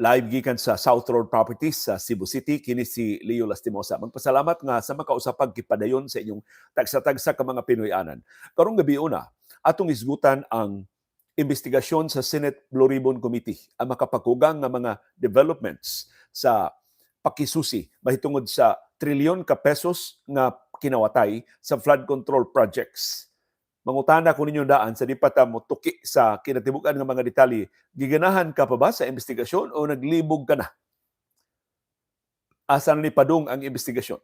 Live gikan sa South Road Properties sa Cebu City kini si Leo Lastimosa. Magpasalamat nga sa makausapag gipadayon sa inyong tagsa-tagsa ka mga Pinoyanan. Karong gabi una, atong isgutan ang investigasyon sa Senate Blue Ribbon Committee ang makapakugang nga mga developments sa pakisusi mahitungod sa trilyon ka pesos nga kinawatay sa flood control projects. Mangutana ko ninyo daan sa di pa ta mo tuki sa kinatibukan nga mga detalye. Giganahan ka pa ba sa investigasyon o naglibog ka na? Asa na ni padung ang investigasyon?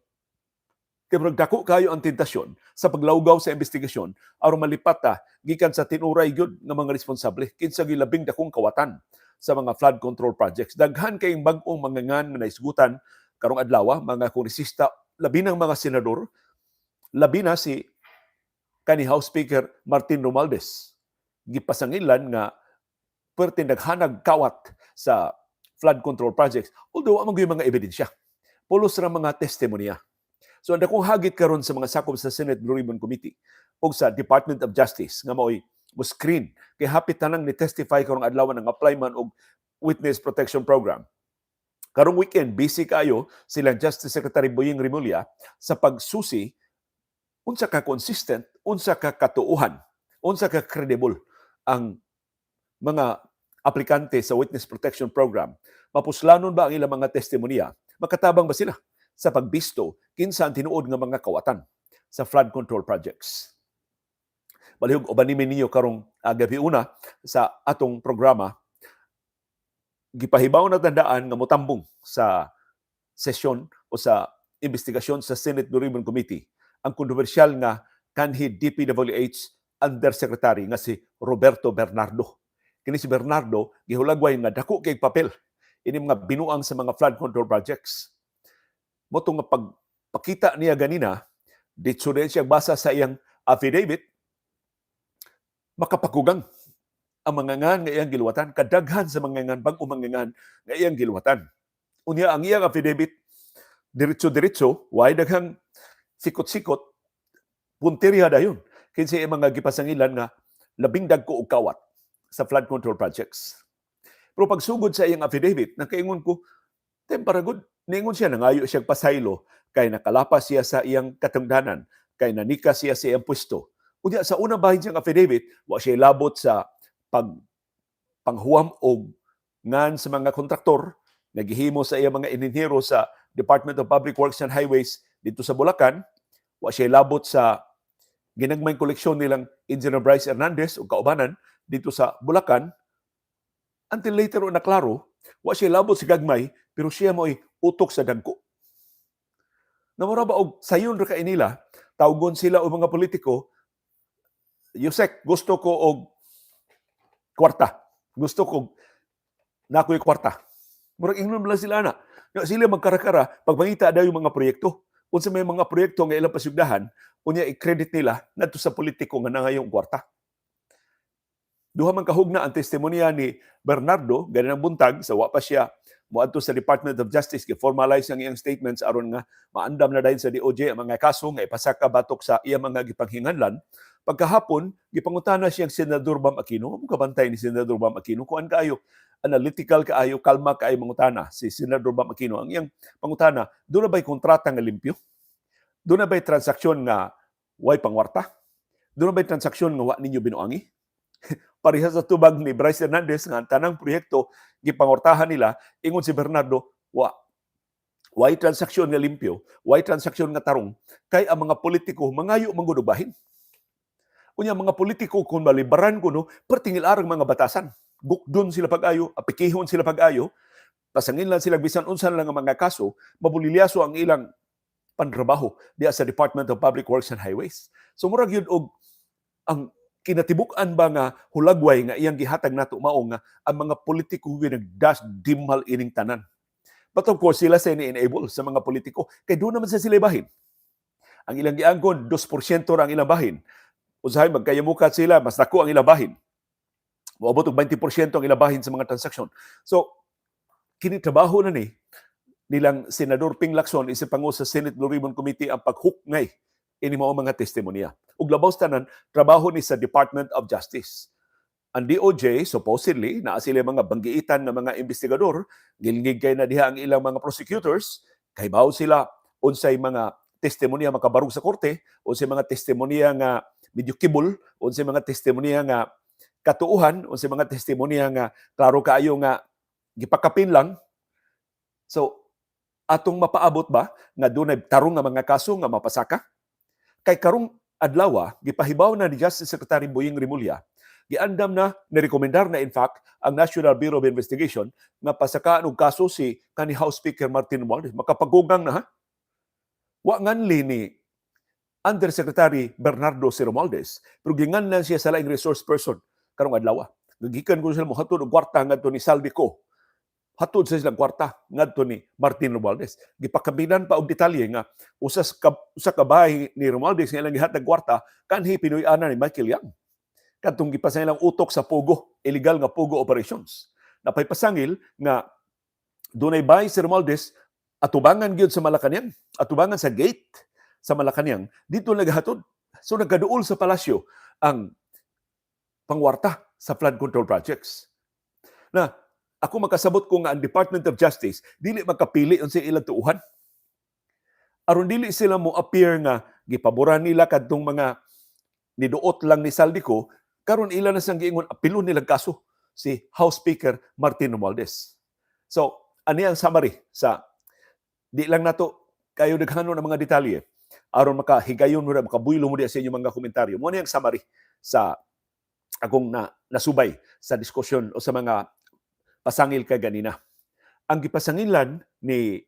Kaya murag dako kayo ang tentasyon sa paglawgaw sa investigasyon aron malipat ta gikan sa tinuray gyud nga mga responsable kinsa gilabing dakong kawatan sa mga flood control projects. Daghan kayong bag-ong mga ngan nga naisgutan karong adlaw mga kongresista, labi ng mga senador, labi na si kani House Speaker Martin Romualdez gipasangilan nga perti naghanag kawat sa flood control projects although amang yung mga ebidensya. Pulos ra mga testimonya. So ang dakong hagit karon sa mga sakop sa Senate Blue Ribbon Committee ug sa Department of Justice nga mao'y mo screen kay hapit tanang ni testify karong adlaw ng apply man og witness protection program. Karong weekend busy kayo silang Justice Secretary Boying Rimulya sa pagsusi unsa ka consistent, unsa ka katuuhan, unsa ka credible ang mga aplikante sa Witness Protection Program. Mapuslanon ba ang ilang mga testimonya? Makatabang ba sila sa pagbisto kinsa ang tinuod nga mga kawatan sa flood control projects? Balihog ubanimin ninyo karong uh, gabi una sa atong programa gipahibaw na tandaan nga motambong sa sesyon o sa investigasyon sa Senate Blue Ribbon Committee ang kontrobersyal nga kanhi DPWH Undersecretary nga si Roberto Bernardo. Kini si Bernardo gihulagway nga dako kay papel ini mga binuang sa mga flood control projects. Moto nga pagpakita niya ganina, dito rin siya basa sa iyang affidavit, makapakugang ang mga ngan nga iyang giluwatan, kadaghan sa mga ngan, bag mga ngan nga iyang giluwatan. Unya ang iyang affidavit, diretso-diretso, way daghang sikot-sikot, punteriya dayon. Kinsa yung mga gipasangilan nga labing dagko og kawat sa flood control projects. Pero pagsugod sa iyang affidavit, nakaingon ko, tempara good, ningon siya, nangayo siya pasaylo, kay nakalapas siya sa iyang katungdanan, kay nanika siya sa iyang pwesto. Unya sa unang bahin siyang affidavit, wa siya labot sa pag panghuam og ngan sa mga kontraktor, naghihimo sa iyang mga inhinyero sa Department of Public Works and Highways dito sa Bulacan, wa siya labot sa ginagmayng koleksyon nilang Engineer Bryce Hernandez o kaubanan dito sa Bulacan, until later on naklaro, wa siya labot sa gagmay, pero siya mo'y utok sa dagko. Namura ba og sayon ra kay nila, tawgon sila og mga politiko, Yusek, gusto ko og kwarta. Gusto ko nakoy kwarta. Murag ingnon sila na. Sila magkarakara pag mangita yung mga proyekto. Unsa may mga proyekto nga ilang pasugdahan, unya i-credit nila ngadto sa politiko nga nangayong kwarta. Duha man kahugna ang testimonya ni Bernardo ganin ang buntag sa wa pa siya moadto sa Department of Justice gi formalize ang iyang statements aron nga maandam na dayon sa DOJ ang mga kaso nga ipasaka batok sa iyang mga gipanghinganlan. Pagkahapon gipangutana siyang senador Bam Aquino. Mo kabantay ni senador Bam Aquino kuan kaayo analytical kaayo kalma kaayo mangutana. Si senador Bam Aquino ang iyang pangutana do na bay kontrata nga limpyo? Do na bay transaksyon nga way pangwarta? Do na bay transaksyon nga wa ninyo binuangi? Pareha sa tubag ni Bryce Hernandez nga ang tanang proyekto gipangortahan nila. Ingon si Bernardo wa why transaksyon nga limpyo why transaksyon nga tarong kay ang mga politiko mangayo manggudubahin. Unya mga politiko kung malibaran ko no pertingil arang mga batasan gukdon sila pag-ayo apikihon sila pag-ayo pasangin lang sila bisan unsa lang ang mga kaso mabulilyaso ang ilang pantrabaho diya sa Department of Public Works and Highways so murag yun og ang kinatibuk-an ba nga hulagway nga iyang gihatag nato mao nga ang mga politiko nga nagdash dimhal ining tanan. But of course, sila sa ini-enable sa mga politiko. Kay doon naman sa sila bahin. Ang ilang giangkon, 2% ra ang ilang bahin. Usahay, magkayamukat sila, mas dako ang ilang bahin. Moabot og 20% ang ilang bahin sa mga transaksyon. So, kinitrabaho na ni nilang Senador Ping Lacson isip pangu sa Senate Blue Ribbon Committee ang paghukngay ini mao mga testimonya. Ug labaw tanan trabaho ni sa Department of Justice. ang DOJ supposedly naa sila mga banggiitan ng mga investigador gilngig kay na diha ang ilang mga prosecutors kay bawo sila unsay mga testimonya makabarog sa korte unsay mga testimonya nga medyo kibol unsay mga testimonya nga katuuhan unsay mga testimonya nga klaro kaayo nga gipakapin lang. So atong mapaabot ba nga dunay tarong nga mga kaso nga mapasaka? Kay karong adlaw gipahibaw na ni Justice Secretary Boying Rimulya giandam na nirekomendar na in fact ang National Bureau of Investigation nga pasakaan og kaso si kani House Speaker Martin Romualdez makapagugang na ha? Wa nganli ni Undersecretary Bernardo C. Romualdez pero ginganlan siya sa laing resource person karong adlaw gigikan ko sila mo hatod og kwarta ngadto ni Saldico hatod sa silang kwarta ngadto ni Martin Romualdez gipakabinan pa og detalye nga usas ka, usa ka ni Romualdez nga ilang gihatag kwarta kanhi Pinoy-ana ni Michael Yang kadtong gipasang ilang utok sa Pugo, illegal nga Pugo operations. Napay pasangil nga dunay bahay si Romualdez atubangan gyud sa Malacañang, atubangan sa gate sa Malacañang, dito nagahatod. So nagkaduol sa palasyo ang pangwarta sa flood control projects. Na ako makasabot ko nga ang Department of Justice dili makapili unsay ilang tuuhan. Aron dili sila mo appear nga gipaboran nila kadtong mga niduot lang ni Saldico karon ila na sang giingon apilon nila kaso si House Speaker Martin Romualdez. So, ani ang summary sa di lang nato kayo daghanon ang mga detalye aron makahigayon mo na makabuylo mo diya sa inyong mga komentaryo. Mo ang summary sa akong na, nasubay sa diskusyon o sa mga pasangil kay ganina. Ang gipasangilan ni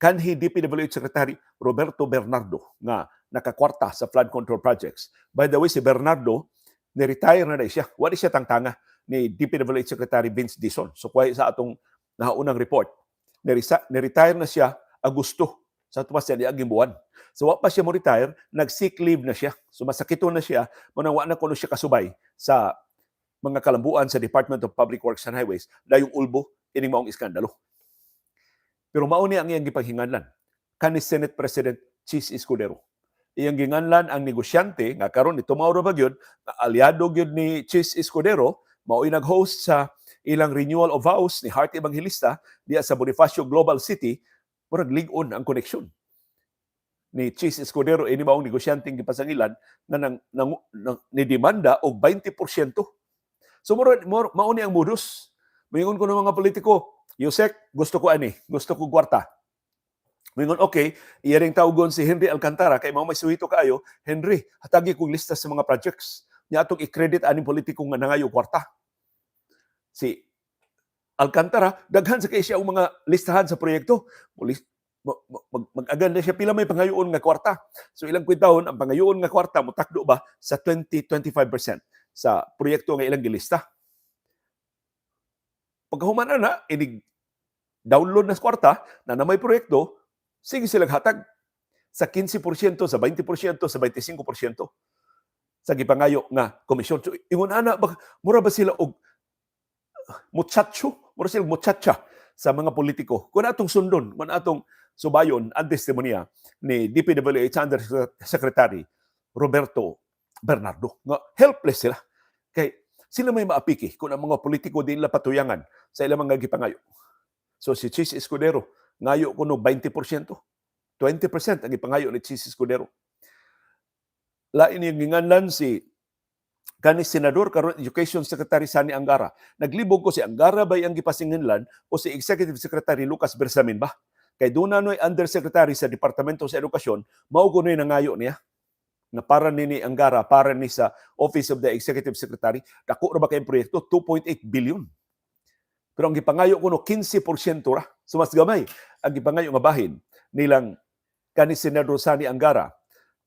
kanhi DPWH Secretary Roberto Bernardo nga nakakwarta sa flood control projects. By the way, si Bernardo ni-retire na, na siya. Wala siya tangtanga ni DPWH Secretary Vince Dison. So kuha sa atong nahaunang report. Ni-retire na siya Agosto sa tuwas siya ni aging buwan. So wa pa siya mo retire, nag-sick leave na siya. So masakito na siya, manang wa na kuno siya kasubay sa mga kalambuan sa Department of Public Works and Highways dayong ulbo ining maong iskandalo. Pero mao ni ang iyang gipanghinganlan kanis Senate President Chis Escudero iyang ginganlan ang negosyante nga karon ni Tumauro ba gyud aliado gyud ni Chis Escudero mao'y nag-host sa ilang renewal of vows ni Heart Evangelista diya sa Bonifacio Global City murag lig-on ang koneksyon ni Chis Escudero ini maong negosyanteng gipasangilan nga nang, nang, nang ni demanda og 20%. So mur, mao ni ang modus. Mingon ko ng mga politiko, Yusek, gusto ko ani, gusto ko kwarta. Mingon, okay, iyaring tawgon si Henry Alcantara, kay mao may suhito kaayo, Henry, hatagi kong lista sa mga projects. Niya atong i-credit aning politiko nga nangayo kwarta. Si Alcantara, daghan sa kay siya ang mga listahan sa proyekto. Mulis, mag, mag, mag-aganda siya pila may pangayoon nga kwarta. So ilang kwintahon ang pangayoon nga kwarta mutakdo ba sa 20-25% sa proyekto nga ilang gilista. Pagkahuman na na, inig download na sa kwarta na na may proyekto, sige silang hatag sa 15%, sa 20%, sa 25% sa gipangayo nga komisyon. So, ingon ana, mura ba sila og muchacho? Mura sila muchacha sa mga politiko. Kung atong sundon, kung atong subayon ang testimonya ni DPWH Under Secretary Roberto Bernardo. Nga helpless sila. Kay sila may maapiki kung ang mga politiko din patuyangan sa ilang mga gipangayo. So si Chis Escudero, ngayo kuno 20%. 20% ang ipangayo ni Chis Escudero. Lain yung ginganlan si kanis senador karon education secretary Sani Angara. Naglibog ko si Angara ba ang gipasinginlan o si executive secretary Lucas Bersamin ba? Kay doon na undersecretary sa Departamento sa Edukasyon, mao kuno nangayo niya na para ni ni Angara, para ni sa Office of the Executive Secretary, dako ra ba kay proyekto 2.8 billion. Pero ang gipangayo kuno 15% ra. So gamay ang gipangayo nga bahin nilang kanis senador Sani Angara.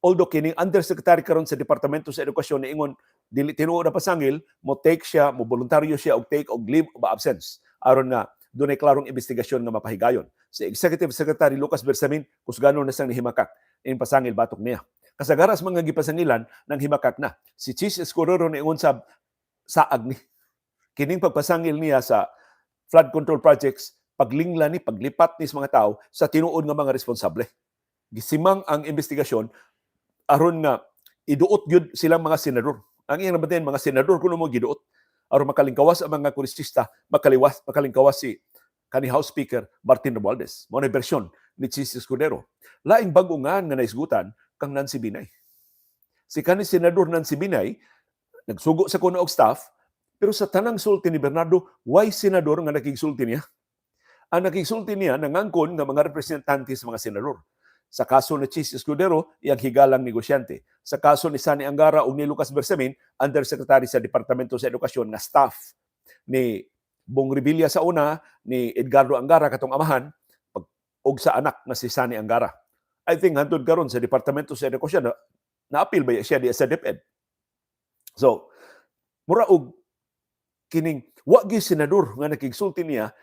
Although kining undersecretary karon sa Departamento sa Edukasyon ni ingon dili tinuod na pasangil mo take siya, mo voluntaryo siya og take og leave of absence aron nga dunay klarong investigasyon nga mapahigayon. Si Executive Secretary Lucas Bersamin kusgano na sang nihimakak in pasangil batok niya. Kasagaras mga gipasangilan nang himakak na. Si Chis Escudero ni ingon sa saag ni kining pagpasangil niya sa flood control projects paglingla ni paglipat ni sa mga tao sa tinuod nga mga responsable. Gisimang ang investigasyon aron nga iduot gyud silang mga senador. Ang iyang nabatin mga senador kuno mo giduot aron makalingkawas ang mga kuristista, makaliwas makalingkawas si kani House Speaker Martin Romualdez. Mao na bersyon ni Chis Escudero. Laing bagungan nga naisgutan kang Nancy Binay. Si kani senador Nancy Binay nagsugo sa kuno og staff pero sa tanang sulti ni Bernardo, why senador nga nakigsulti niya? Ang nakigsulti niya nangangkon nga mga representante sa mga senador. Sa kaso ni Chis Escudero, iyang higalang negosyante. Sa kaso ni Sani Angara ug ni Lucas Bersamin, undersecretary sa Departamento sa Edukasyon nga staff ni Bong Revilla sa una, ni Edgardo Angara katong amahan, pag, og sa anak nga si Sani Angara. I think hantod karon sa Departamento sa Edukasyon na na-appeal ba siya di sa DepEd. So, mura og kining wa gyud senador nga nakigsulti niya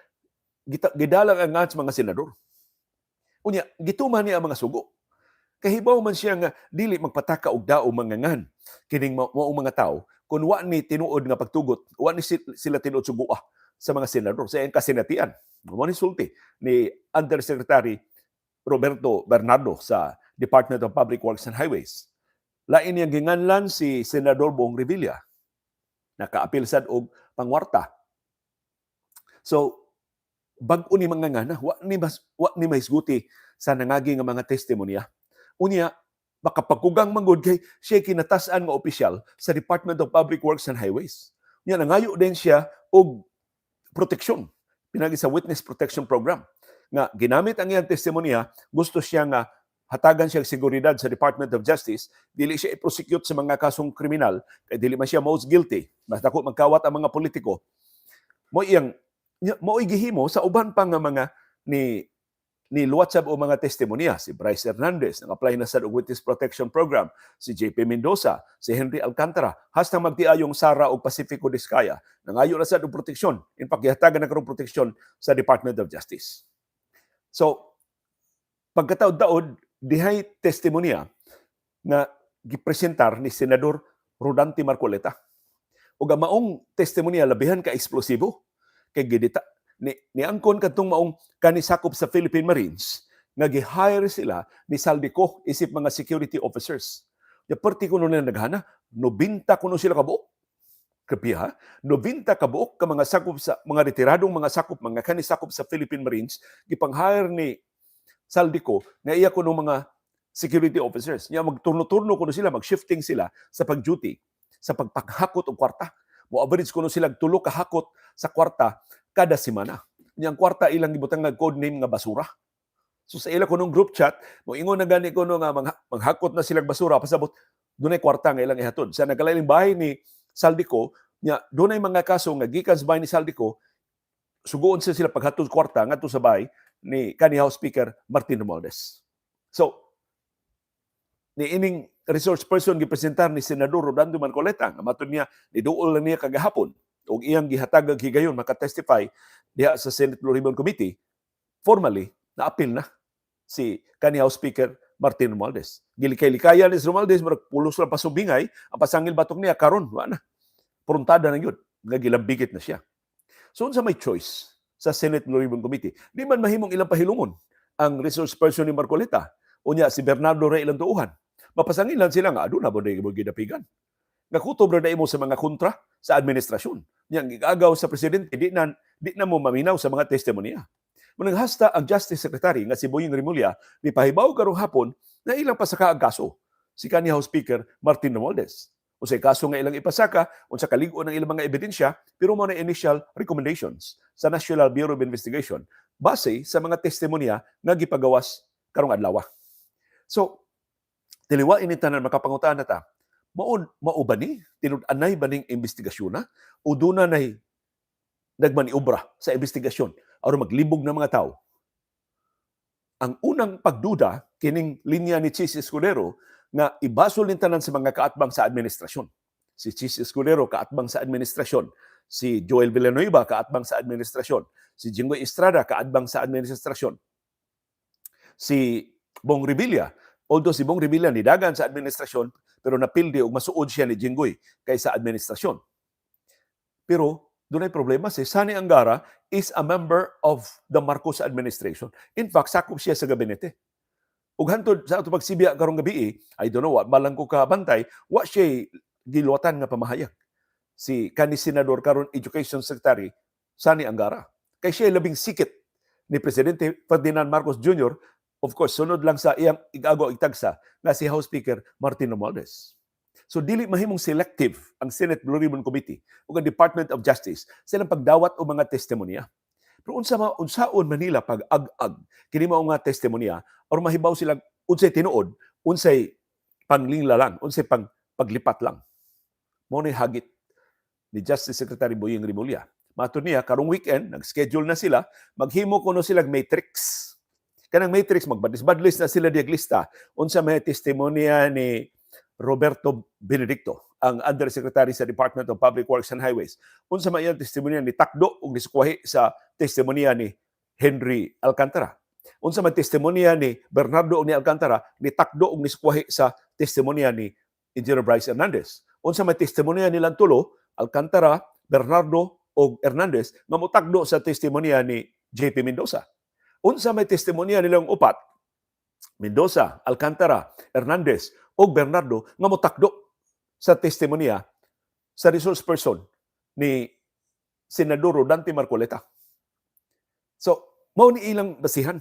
gidalang ang mga senador. Unya, gituman niya ang mga sugo. Kahibaw man siya nga dili magpataka og dao mangangan kining mao mao mga tao kun wa ni tinuod nga pagtugot, wa ni sil- sila tinuod sugua sa mga senador sa iyang kasinatian. Mo ni sulti ni Undersecretary Roberto Bernardo sa Department of Public Works and Highways. Lain niyang ginganlan si Senador Bong Revilla. Nakaapil sad og pangwarta. So, bag-o ni mga ngana, wa ni mas wa ni mahisguti sa nangagi nga mga testimonya. Unya, makapagkugang manggod kay siya kinatasan nga opisyal sa Department of Public Works and Highways. Unya, nangayo din siya og proteksyon pinagi sa Witness Protection Program nga ginamit ang iyang testimonya gusto siya nga hatagan siya seguridad sa Department of Justice dili siya i-prosecute sa mga kasong kriminal kay dili man siya most guilty mas dako magkawat ang mga politiko mo iyang mo gihimo sa uban pa nga mga ni ni luwatsab o mga testimonya. Si Bryce Hernandez nang apply na sa Witness Protection Program. Si JP Mendoza si Henry Alcantara hasta magtiayong Sara o Pacifico Discaya nangayo na sa og proteksyon in fact gihatagan na karong proteksyon sa Department of Justice. So pagkataod-taod dihay testimonya nga gipresentar ni Senador Rodante Marcoleta. Ug maong testimonya labihan ka eksplosibo kay gidita ni ni angkon kadtong maong kanisakop sa Philippine Marines nga gi-hire sila ni Saldico isip mga security officers. Ya perti kuno na naghana, 90 kuno sila kabuok. Kapi ha? 90 kabuok ka mga sakop sa mga retiradong mga sakop mga kanisakop sa Philippine Marines gipang-hire ni Saldico nga iya kuno mga security officers. Nya magturno-turno kuno sila, mag-shifting sila sa pag-duty, sa pagpaghakot og kwarta. Mo average kuno sila tulo ka hakot sa kwarta kada semana. Niyang kwarta ilang gibutang nga code name nga basura. So sa ila kunong group chat, mo ingon na gani kuno nga mangha- manghakot na silang basura pasabot dunay kwarta nga ilang ihatod. Sa nagkalaing bahay ni Saldico, nya dunay mga kaso nga gikan sa bahay ni Saldico, suguon sa sila paghatod kwarta ngadto sa bahay ni kani House Speaker Martin Romualdez. So ni ining resource person gipresentar ni Senador Rodando Marcoleta nga matud niya niduol lang niya kagahapon ug iyang gihatag og higayon makatestify diha sa Senate Blue Ribbon Committee formally na-appeal na si kani House Speaker Martin Romualdez. Gilikay-likaya ni Romualdez murag pulos lang pasubingay ang pasangil batok niya karon wa na. Prontada na yun nga gilambigit na siya. So unsa may choice sa Senate Blue Ribbon Committee? Di man mahimong ilang pahilungon ang resource person ni Marcoleta unya si Bernardo Rey ilang. Mapasangilan sila nga aduna ba mo gidapigan. Nga kutob na imo sa mga kontra sa administrasyon. Yang gigagaw sa presidente di na di na mo maminaw sa mga testimonya. Munang hasta ang Justice Secretary nga si Boying Rimulya ni pahibaw karong hapon na ilang pasaka ang kaso si kanhi House Speaker Martin Romualdez. Unsay kaso nga ilang ipasaka, unsa kaligo ng ilang mga ebidensya, pero mo na initial recommendations sa National Bureau of Investigation base sa mga testimonya nga gipagawas karong adlaw. So, tiliwa ini tanan makapangutaan na ta. Maun mao ba ni tinud-anay ba ning investigasyon na o duna nay nagmaniobra sa investigasyon aron maglibog ng mga tao. Ang unang pagduda kining linya ni Chis Escudero nga ibasol ni tanan sa mga kaatbang sa administrasyon. Si Chis Escudero kaatbang sa administrasyon, si Joel Villanueva kaatbang sa administrasyon, si Jinggoy Estrada kaatbang sa administrasyon. Si Bong Revilla, although si Bong Revilla nidagan sa administrasyon, pero napildi og masuod siya ni Jinggoy kaysa administrasyon. Pero dunay problema si Sani Angara is a member of the Marcos administration. In fact, sakop siya sa gabinete. Ug hantod sa ato pagsibya karong gabi, I don't know, wa malang ko kabantay, wa siya giluwatan nga pamahayag si kani senador karon Education Secretary Sani Angara. Kay siya labing sikit ni Presidente Ferdinand Marcos Jr. Of course, sunod lang sa iyang igago igtagsa nga si House Speaker Martin Romualdez. So dili mahimong selective ang Senate Blue Ribbon Committee o ang Department of Justice sa pagdawat o mga testimonya. Pero unsa ma unsaon Manila pag ag-ag kini mao nga testimonya or mahibaw silang unsay tinuod, unsay panglingla lang, unsay pag paglipat lang. Mo ni hagit ni Justice Secretary Boying Rimulya. Mato niya, karong weekend, nag-schedule na sila, maghimo kuno sila matrix. Kanang matrix, magbadlis-badlis na sila diaglista. Unsa may testimonya ni Roberto Benedicto, ang Undersecretary sa Department of Public Works and Highways. Unsa may iyang testimonya ni Takdo ug nisukwahi sa testimonya ni Henry Alcantara. Unsa may testimonya ni Bernardo ni Alcantara ni Takdo ug nisukwahi sa testimonya ni Engineer Bryce Hernandez. Unsa may testimonya nilang tulo, Alcantara, Bernardo o Hernandez nga motakdo sa testimonya ni JP Mendoza. Unsa may testimonya nilang upat, Mendoza, Alcantara, Hernandez o Bernardo nga motakdo sa testimonya sa resource person ni Senador Dante Marcoleta. So, mao ni ilang basihan.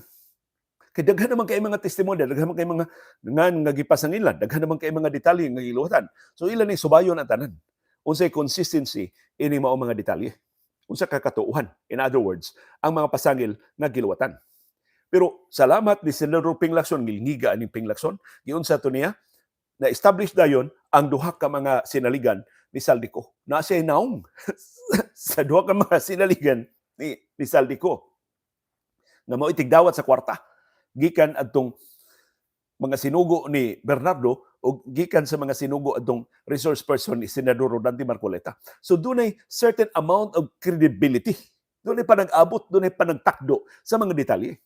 Kay daghan naman kay mga testimonya, daghan naman kay mga nga nga gipasangilan, daghan naman kay mga detalye nga giluwatan. So ilan ni subayon ang tanan. Unsay consistency ini mao mga detalye. Unsa ka katuuhan. In other words, ang mga pasangil nga giluwatan. Pero salamat ni Senador Ping Lacson, ngilngiga aning Ping Lacson, giunsa to niya, na-establish dayon ang duha ka mga sinaligan ni Saldico. Na siya naong sa duha ka mga sinaligan ni, ni Saldico. Nga mao itigdawat sa kwarta. Gikan adtong mga sinugo ni Bernardo o gikan sa mga sinugo adtong resource person ni Senador Rodante Marcoleta. So dunay certain amount of credibility. Dunay pa nag-abot, dunay pa nagtakdo sa mga detalye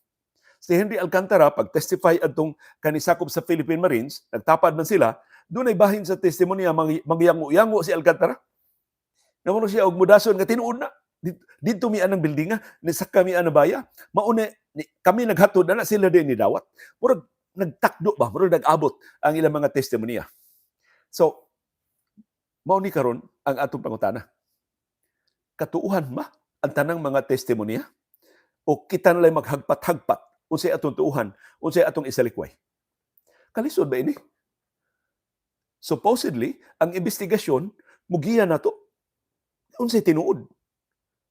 si Henry Alcantara pag testify adtong kanisakop sa Philippine Marines, nagtapad man sila, doon ay bahin sa testimonya magyango-yango si Alcantara. Namuno siya og mudason nga tinuod na dito mi anang building ni sa kami ana baya. Mauna kami naghatod na sila din ni dawat. Murag nagtakdo ba, murag nag-abot ang ilang mga testimonya. So mao ni karon ang atong pangutana. Katuuhan ba ang tanang mga testimonya? O kita na maghagpat-hagpat unsay atong tuuhan, unsay atong isalikway. Kalisod ba ini? Supposedly, ang investigasyon mugiya na to. Unsay tinuod?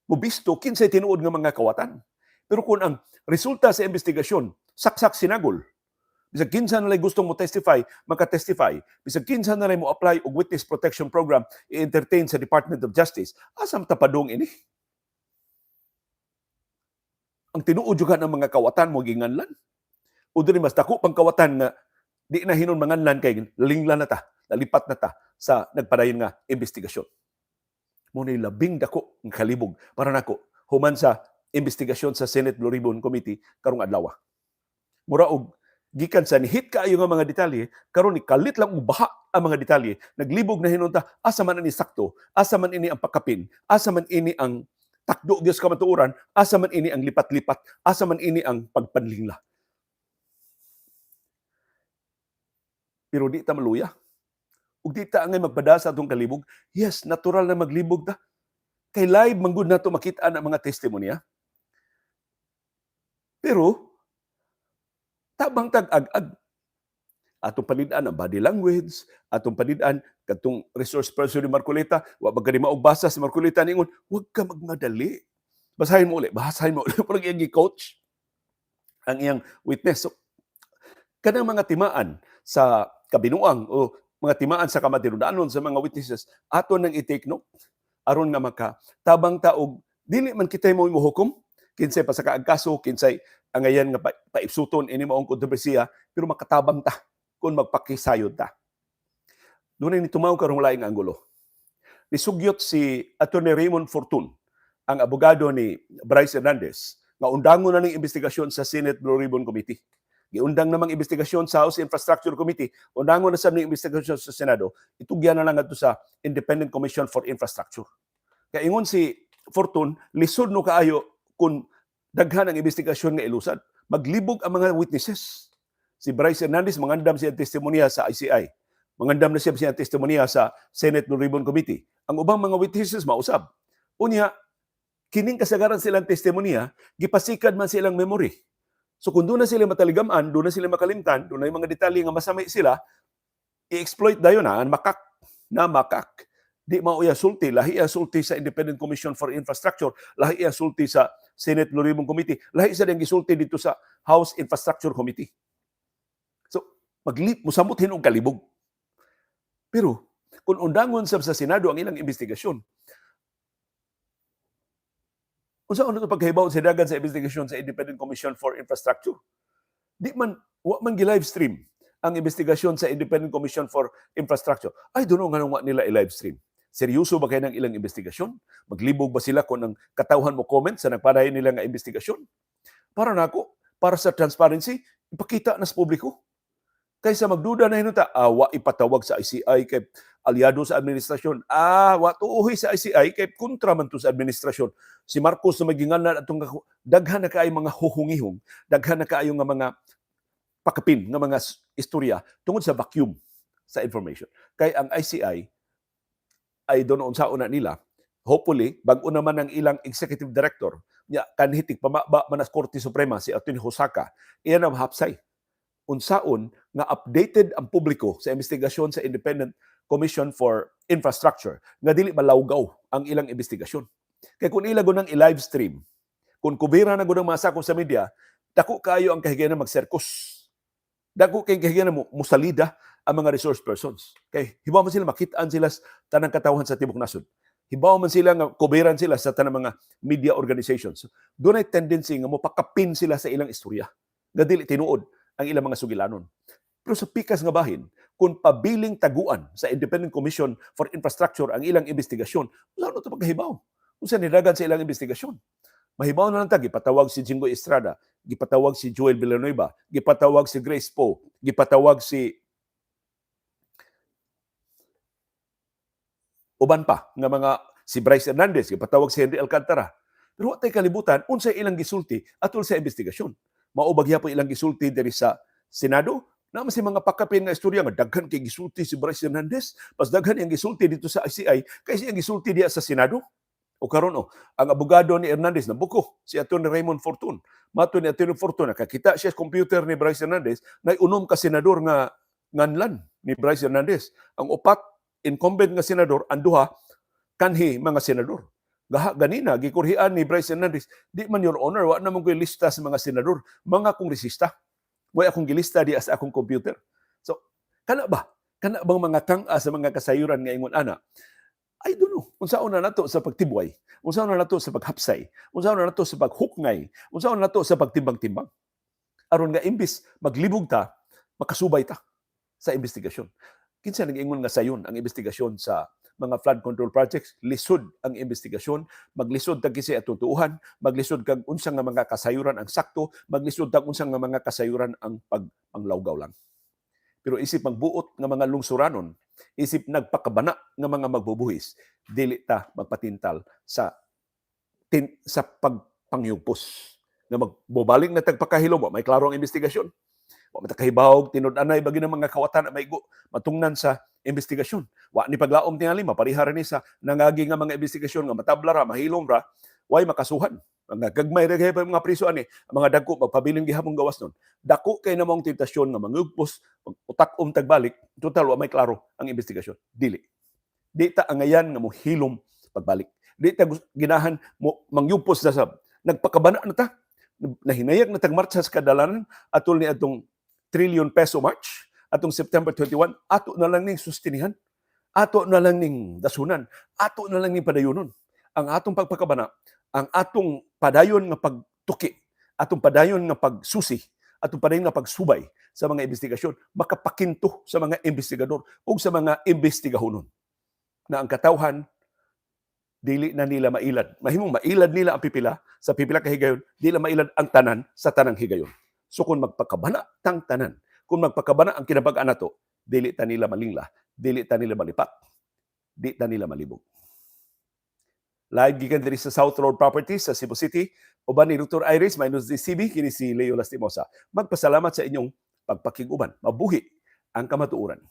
Mubisto kinsay tinuod nga mga kawatan. Pero kung ang resulta sa investigasyon saksak sinagol, bisag kinsa na gustong mo testify, maka-testify. Bisag kinsa na mo apply og witness protection program i-entertain sa Department of Justice, asam tapadong ini? Ang tinuod juga ng mga kawatan mo ginganlan. O dili mas dako pang kawatan nga di na hinon manganlan kay linglan na ta, nalipat na ta sa nagpadayon nga investigasyon. Mo ni labing dako ng kalibog para nako human sa investigasyon sa Senate Blue Ribbon Committee karong adlaw. Mura og gikan sa nihit kaayo nga mga detalye karon ni kalit lang ubaha ang mga detalye naglibog na hinunta asa man ini sakto asa man ini ang pakapin asa man ini ang takdo Dios ka matuuran, asa man ini ang lipat-lipat, asa man ini ang pagpanlingla. Pero di ta maluya. Ug di ta angay magpada atong kalibog, yes, natural na maglibog ta. Kay live manggod nato makita ang mga testimonya. Pero tabang tag-ag-ag atong panidaan ang body language, atong panidaan katong resource person ni Marcoleta, wa ba gani maog basa si Marcoleta ningon, wag ka magmadali. Basahin mo ulit, basahin mo ulit. Parang iyang coach ang iyang witness. So, kanang mga timaan sa kabinuang o mga timaan sa kamatinudanon sa mga witnesses, ato nang i-take note aron nga maka tabang taog dili man kita mo hukom kinsay pa sa kaagkaso kinsay ang ayan nga pa, paipsuton ini maong kontrobersiya pero makatabang ta kung magpakisayod ta. Doon ni tumaw karong laing anggulo. Nisugyot si Attorney Raymond Fortun, ang abogado ni Bryce Hernandez, nga undangon na ng investigasyon sa Senate Blue Ribbon Committee. Giundang namang investigasyon sa House Infrastructure Committee, undangon na sa ng investigasyon sa Senado, itugyan na lang ato sa Independent Commission for Infrastructure. Kaya ingon si Fortun, lisod no kaayo kung daghan ang investigasyon nga ilusad. Maglibog ang mga witnesses si Bryce Hernandez mangandam siya testimonya sa ICI. Mangandam na siya siya testimonya sa Senate Blue Ribbon Committee. ang ubang mga witnesses mausab. Unya, kining kasagaran silang testimonya, gipasikad man silang memory. So kung doon na sila mataligaman, doon na sila makalimtan, doon na yung mga detalye nga masamay sila, i-exploit dayon na makak na makak. Di mao iya sulti, lahi sulti sa Independent Commission for Infrastructure, lahi sulti sa Senate Ribbon Committee, lahi sa diyang gisulti dito sa House Infrastructure Committee. So, maglip, musamot hinog kalibog. Pero, kung undangon sab sa Senado ang ilang investigasyon, unsa ano pagkahibaw sa dagan sa investigasyon sa Independent Commission for Infrastructure? Di man wa man gi-live stream ang investigasyon sa Independent Commission for Infrastructure. Ay dunno nga wa nila i-live stream. Seryoso ba kayo ng ilang investigasyon? Maglibog ba sila kung ang katawhan mo comment sa nagpadayon nila nga investigasyon? Para nako, para sa transparency, ipakita na sa publiko. Kaysa magduda na hinuta, ah, wa ipatawag sa ICI kay aliado sa administrasyon. Ah, wa tuuhi sa ICI kay kontra man to sa administrasyon. Si Marcos na magingan na atong daghan na kaayo mga huhungihong, daghan na kaayo nga mga pakapin nga mga istorya tungod sa vacuum sa information. Kay ang ICI ay doon unsa una nila hopefully bag-o naman ang ilang executive director nya kanhitik pamaba man sa Korte Suprema si Atty. Hosaka iyan ang hapsay unsaon nga updated ang publiko sa investigasyon sa Independent Commission for Infrastructure nga dili malawgaw ang ilang investigasyon. Kay kung ila gunang i-live stream kung kubira na gunang masako sa media dako kayo ang kahigayon mag-circus dako kay kahigayon mo musalida ang mga resource persons. Kay hibaw man sila makitaan sila sa tanang katawhan sa tibok nasod. Hibaw man sila nga kubiran sila sa tanang mga media organizations. Doon ay tendency nga mo pakapin sila sa ilang istorya nga dili tinuod ang ilang mga sugilanon pero sa pikas nga bahin kung pabiling taguan sa Independent Commission for Infrastructure ang ilang investigasyon wala to pagkahibaw. Unsa nidagan sa ilang investigasyon. Mahibaw na lang ta gipatawag si Jingo Estrada gipatawag si Joel Villanueva gipatawag si Grace Poe gipatawag si uban pa nga mga si Bryce Hernandez gipatawag si Henry Alcantara. Pero wa tay kalibutan unsay ilang gisulti atol sa investigasyon mao bagya po ilang gisulti diri sa Senado na si mga pakapin nga istorya nga daghan kay gisulti si Bryce Hernandez pas daghan ang gisulti dito sa ICI kay siya gisulti diya sa Senado o karon oh, ang abogado ni Hernandez na buko si Atty. Raymond Fortun. Mato ni Atty. Fortun nakakita siya sa computer ni Bryce Hernandez na unom ka senador nga nganlan ni Bryce Hernandez. Ang upat incumbent nga senador ang duha kanhi mga senador. Gaha ganina gikurhian ni Bryce Hernandez, di man your honor wa namang ko'y lista sa mga senador, mga kongresista. Way akong gilista di sa akong computer. So, kana ba? Kana bang mga kang-a sa mga kasayuran nga ingon ana? I don't know. Unsaon na nato sa pagtibway? Unsaon na nato sa paghapsay? Unsaon na nato sa paghukngay? Unsaon na nato sa pagtimbang-timbang? Aron nga imbis maglibog ta, makasubay ta sa investigasyon. Kinsa nag-ingon nga sayon ang investigasyon sa mga flood control projects, lisod ang investigasyon, maglisod tag kisi at tutuuhan, maglisod kag unsang nga mga kasayuran ang sakto, maglisod tag unsang nga mga kasayuran ang pagpanglawgaw lang. Pero isip magbuot nga mga lungsuranon, isip nagpakabana nga mga magbubuhis, dili ta magpatintal sa tin, sa pagpangyugpos. Nga magbobaling na tagpakahilom may klaro ang investigasyon wa matakahibaw tinud-anay bagi ng mga kawatan na maigo matungnan sa investigasyon. Wa ni paglaom tingali maparihar ni sa nangagi nga mga investigasyon nga matabla ra mahilom ra way makasuhan. Mga gagmay ra gyud mga priso ani mga dagko magpabiling gihapon gawas nun. Dako kay namong tentasyon nga mangugpos utak-om tagbalik total wa may klaro ang investigasyon. Dili. Di ta angayan nga mo hilom pagbalik. Di ta ginahan mo mangyupos na sab. Nagpakabana na ta. Nahinayag na tagmarcha sa kadalanan atol ni atong trillion peso march atong September 21 ato na lang ning sustinihan ato na lang ning dasunan ato na lang ning padayunon ang atong pagpakabana ang atong padayon nga pagtuki atong padayon nga pagsusi atong padayon nga pagsubay sa mga investigasyon makapakinto sa mga investigador ug sa mga investigahonon na ang katawhan dili na nila mailad. Mahimong mailad nila ang pipila sa pipila ka higayon, dili mailad ang tanan sa tanang higayon. So kung magpakabana tang tanan, kung magpakabana ang kinabag-an nato, dili ta nila malingla, dili ta nila malipat, di ta nila malibog. Live gikan diri sa South Road Properties sa Cebu City, uban ni Dr. Iris minus DCB kini si Leo Lastimosa. Magpasalamat sa inyong pagpakiguban. Mabuhi ang kamatuoran.